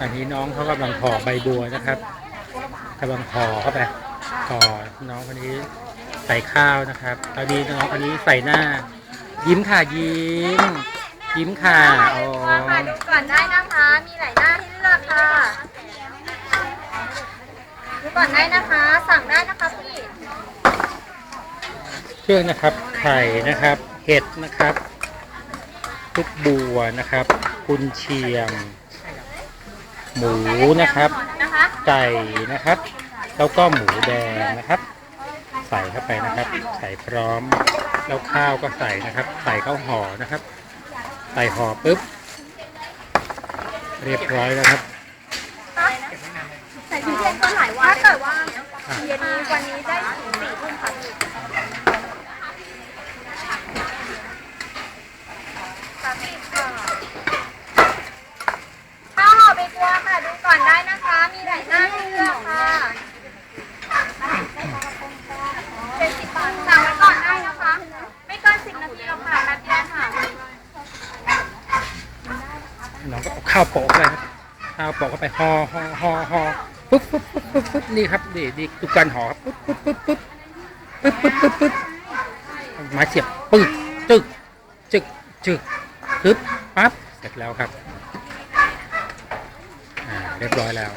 อันนี้น้องเขากำลังห่อใบบัวนะครับกำลังห่อเข้าไปห่อน้องคนนี้ใส่ข้าวนะครับตอนนี้น้องคนนี้ใส่หน้า ยิ้มค่ะยิ้ม ยิ้มค่ะอ๋อค่ะดูก่อนได้นะคะ มีหลายหน้าให้เลือกค่ะดูก่อนได้นะคะ สั่งได้นะคะพี่เครื่องนะครับไข่นะครับ เห็ดนะครับทุกบัวนะครับกุนเชียง หมูนะครับนะคะไก่นะครับ แล้วก็หมูแดงนะครับ ใส่เข้าไปนะครับ ใส่พร้อม แล้วข้าวก็ใส่นะครับ ใส่เข้าห่อนะครับ ใส่ห่อปุ๊บ เรียบร้อยแล้วครับใส่ทุเรียนก็หลายวันถ้าเกิดว่าเย็นนี้วันนี้ได้ถึงสี่ทุ่มค่ะพี่สามสิบค่ะข้าวห่อใบบัวค่ะ ดูก่อนได้นะคะ มีหลายหน้าให้เลือกค่ะ เจ็ดสิบบาทสั่งไว้ก่อนได้นะคะ ไม่เกินสิบนาทีหรอกค่ะแป๊บเดียวค่ะน้องก็เอาข้าวโปะเข้าไปครับข้าวโปะเข้าไปห่อห่อห่อห่อปุ๊บปุ๊บปุ๊บปุ๊บปุ๊บนี่ครับนี่นี่ดูการห่อครับปุ๊บปุ๊บปุ๊บปุ๊บปุ๊บปุ๊บปุ๊บปุ๊บไม้เสียบปึ๊กจึกจึกจึกปึ๊บปั๊บเสร็จแล้วครับอ่าเรียบร้อยแล้ว